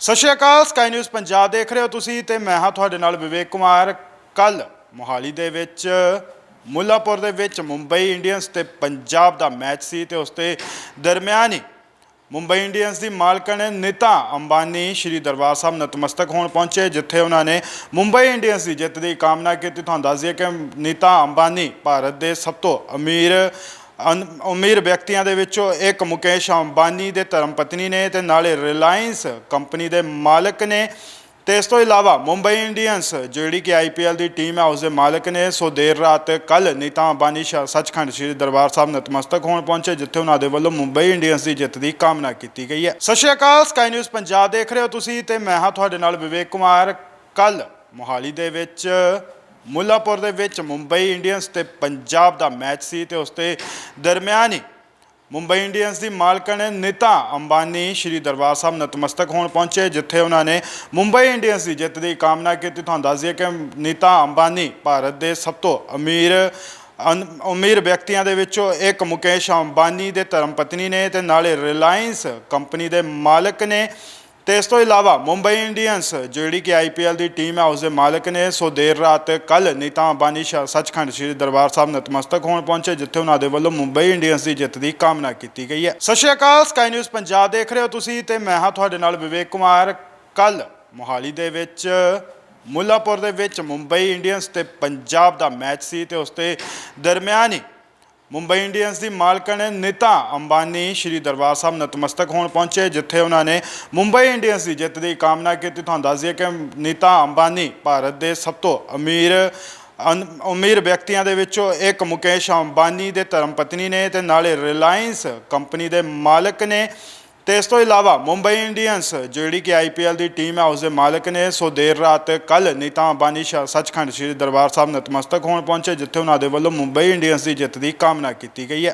ਸਤਿ ਸ਼੍ਰੀ ਅਕਾਲ ਸਕਾਈ ਨਿਊਜ਼ ਪੰਜਾਬ ਦੇਖ ਰਹੇ ਹੋ ਤੁਸੀਂ ਤੇ ਮੈਂ ਹਾਂ ਤੁਹਾਡੇ ਨਾਲ ਵਿਵੇਕ ਕੁਮਾਰ। ਕੱਲ ਮੋਹਾਲੀ ਦੇ ਵਿੱਚ, ਮੁੱਲਾਪੁਰ ਦੇ ਵਿੱਚ ਮੁੰਬਈ ਇੰਡੀਅਨਸ ਤੇ ਪੰਜਾਬ ਦਾ ਮੈਚ ਸੀ ਤੇ ਉਸ ਦੇ ਦਰਮਿਆਨ ਹੀ ਮੁੰਬਈ ਇੰਡੀਅਨਸ ਦੀ ਮਾਲਕਣ ਨੀਤਾ ਅੰਬਾਨੀ ਸ਼੍ਰੀ ਦਰਬਾਰ ਸਾਹਿਬ ਨਤਮਸਤਕ ਹੋਣ ਪਹੁੰਚੇ, ਜਿੱਥੇ ਉਹਨਾਂ ਨੇ ਮੁੰਬਈ ਇੰਡੀਅਨਸ ਦੀ ਜਿੱਤ ਦੀ ਕਾਮਨਾ ਕੀਤੀ। ਤੁਹਾਨੂੰ ਦੱਸ ਦਈਏ ਕਿ ਨੀਤਾ ਅੰਬਾਨੀ ਭਾਰਤ ਦੇ ਸਭ ਤੋਂ ਅਮੀਰ ਅਮੀਰ ਵਿਅਕਤੀਆਂ ਦੇ ਵਿੱਚੋਂ ਇੱਕ ਮੁਕੇਸ਼ ਅੰਬਾਨੀ ਦੇ ਧਰਮ ਪਤਨੀ ਨੇ ਤੇ ਨਾਲੇ ਰਿਲਾਇੰਸ ਕੰਪਨੀ ਦੇ ਮਾਲਕ ਨੇ। ਤੇ ਇਸ ਤੋਂ ਇਲਾਵਾ ਮੁੰਬਈ ਇੰਡੀਅਨਸ, ਜਿਹੜੀ ਕਿ ਆਈਪੀਐਲ ਦੀ ਟੀਮ ਹੈ, ਉਸ ਦੇ ਮਾਲਕ ਨੇ। ਸੋ ਦੇਰ ਰਾਤ ਕੱਲ ਨੀਤਾ ਅੰਬਾਨੀ ਸ਼ਾ- ਸੱਚਖੰਡ ਸ੍ਰੀ ਦਰਬਾਰ ਸਾਹਿਬ ਨਤਮਸਤਕ ਹੋਣ ਪਹੁੰਚੇ, ਜਿੱਥੇ ਉਹਨਾਂ ਦੇ ਵੱਲੋਂ ਮੁੰਬਈ ਇੰਡੀਅਨਸ ਦੀ ਜਿੱਤ ਦੀ ਕਾਮਨਾ ਕੀਤੀ ਗਈ ਹੈ। ਸਤਿ ਸ਼੍ਰੀ ਅਕਾਲ ਸਕਾਈ ਨਿਊਜ਼ ਪੰਜਾਬ ਦੇਖ ਰਹੇ ਹੋ ਤੁਸੀਂ ਤੇ ਮੈਂ ਹਾਂ ਤੁਹਾਡੇ ਨਾਲ ਵਿਵੇਕ ਕੁਮਾਰ। ਕੱਲ ਮੋਹਾਲੀ ਦੇ ਵਿੱਚ ਮੁੱਲਾਪੁਰ ਦੇ ਵਿੱਚ ਮੁੰਬਈ ਇੰਡੀਅਨਸ ਤੇ ਪੰਜਾਬ ਦਾ ਮੈਚ ਸੀ ਤੇ ਉਸ ਦੇ ਦਰਮਿਆਨ ਹੀ ਮੁੰਬਈ ਇੰਡੀਅਨਸ ਦੀ ਮਾਲਕਣ ਨੀਤਾ ਅੰਬਾਨੀ ਸ਼੍ਰੀ ਦਰਬਾਰ ਸਾਹਿਬ ਨਤਮਸਤਕ ਹੋਣ ਪਹੁੰਚੇ, ਜਿੱਥੇ ਉਹਨਾਂ ਨੇ ਮੁੰਬਈ ਇੰਡੀਅਨਸ ਦੀ ਜਿੱਤ ਦੀ ਕਾਮਨਾ ਕੀਤੀ। ਤੁਹਾਨੂੰ ਦੱਸ ਦਈਏ ਕਿ ਨੀਤਾ ਅੰਬਾਨੀ ਭਾਰਤ ਦੇ ਸਭ ਤੋਂ ਅਮੀਰ ਅਨ- ਅਮੀਰ ਵਿਅਕਤੀਆਂ ਦੇ ਵਿੱਚੋਂ ਇੱਕ ਮੁਕੇਸ਼ ਅੰਬਾਨੀ ਦੇ ਧਰਮ ਪਤਨੀ ਨੇ ਤੇ ਨਾਲੇ ਰਿਲਾਇੰਸ ਕੰਪਨੀ ਦੇ ਮਾਲਕ ਨੇ। ਤੇ ਇਸ ਤੋਂ ਇਲਾਵਾ ਮੁੰਬਈ ਇੰਡੀਅਨਸ, ਜਿਹੜੀ ਕਿ ਆਈਪੀਐਲ ਦੀ ਟੀਮ ਹੈ, ਉਸ ਦੇ ਮਾਲਕ ਨੇ ਸੋ ਦੇਰ ਰਾਤ ਕੱਲ ਨੀਤਾ ਅੰਬਾਨੀ ਸ਼ਾ- ਸੱਚਖੰਡ ਸ੍ਰੀ ਦਰਬਾਰ ਸਾਹਿਬ ਨਤਮਸਤਕ ਹੋਣ ਪਹੁੰਚੇ, ਜਿੱਥੇ ਉਹਨਾਂ ਦੇ ਵੱਲੋਂ ਮੁੰਬਈ ਇੰਡੀਅਨਸ ਦੀ ਜਿੱਤ ਦੀ ਕਾਮਨਾ ਕੀਤੀ ਗਈ ਹੈ। ਸਤਿ ਸ਼੍ਰੀ ਅਕਾਲ ਸਕਾਈ ਨਿਊਜ਼ ਪੰਜਾਬ ਦੇਖ ਰਹੇ ਹੋ ਤੁਸੀਂ ਤੇ ਮੈਂ ਹਾਂ ਤੁਹਾਡੇ ਨਾਲ ਵਿਵੇਕ ਕੁਮਾਰ। ਕੱਲ ਮੋਹਾਲੀ ਦੇ ਵਿੱਚ, ਮੁੱਲਾਪੁਰ ਦੇ ਵਿੱਚ ਮੁੰਬਈ ਇੰਡੀਅਨਸ ਤੇ ਪੰਜਾਬ ਦਾ ਮੈਚ ਸੀ ਤੇ ਉਸ ਦੇ ਦਰਮਿਆਨ ਹੀ ਮੁੰਬਈ ਇੰਡੀਅਨਸ ਦੀ ਮਾਲਕਣ ਨੀਤਾ ਅੰਬਾਨੀ, ਸ਼੍ਰੀ ਦਰਬਾਰ ਸਾਹਿਬ ਨਤਮਸਤਕ ਹੋਣ ਪਹੁੰਚੇ, ਜਿੱਥੇ ਉਹਨਾਂ ਨੇ ਮੁੰਬਈ ਇੰਡੀਅਨਸ ਦੀ ਜਿੱਤ ਦੀ ਕਾਮਨਾ ਕੀਤੀ। ਤੁਹਾਨੂੰ ਦੱਸ ਦਈਏ ਕਿ ਨੀਤਾ ਅੰਬਾਨੀ ਭਾਰਤ ਦੇ ਸਭ ਤੋਂ ਅਮੀਰ ਅਨ- ਅਮੀਰ ਵਿਅਕਤੀਆਂ ਦੇ ਵਿੱਚੋਂ ਇੱਕ ਮੁਕੇਸ਼ ਅੰਬਾਨੀ ਦੇ ਧਰਮ ਪਤਨੀ ਨੇ ਤੇ ਨਾਲੇ ਰਿਲਾਇੰਸ ਕੰਪਨੀ ਦੇ ਮਾਲਕ ਨੇ। ਤੇ ਇਸ ਤੋਂ ਇਲਾਵਾ ਮੁੰਬਈ ਇੰਡੀਅਨਸ, ਜਿਹੜੀ ਕਿ ਆਈਪੀਐਲ ਦੀ ਟੀਮ ਹੈ, ਉਸ ਦੇ ਮਾਲਕ ਨੇ ਸੋ ਦੇਰ ਰਾਤ ਕੱਲ ਨੀਤਾ ਅੰਬਾਨੀ ਸ਼ਾ- ਸੱਚਖੰਡ ਸ੍ਰੀ ਦਰਬਾਰ ਸਾਹਿਬ ਨਤਮਸਤਕ ਹੋਣ ਪਹੁੰਚੇ, ਜਿੱਥੇ ਉਹਨਾਂ ਦੇ ਵੱਲੋਂ ਮੁੰਬਈ ਇੰਡੀਅਨਸ ਦੀ ਜਿੱਤ ਦੀ ਕਾਮਨਾ ਕੀਤੀ ਗਈ ਹੈ।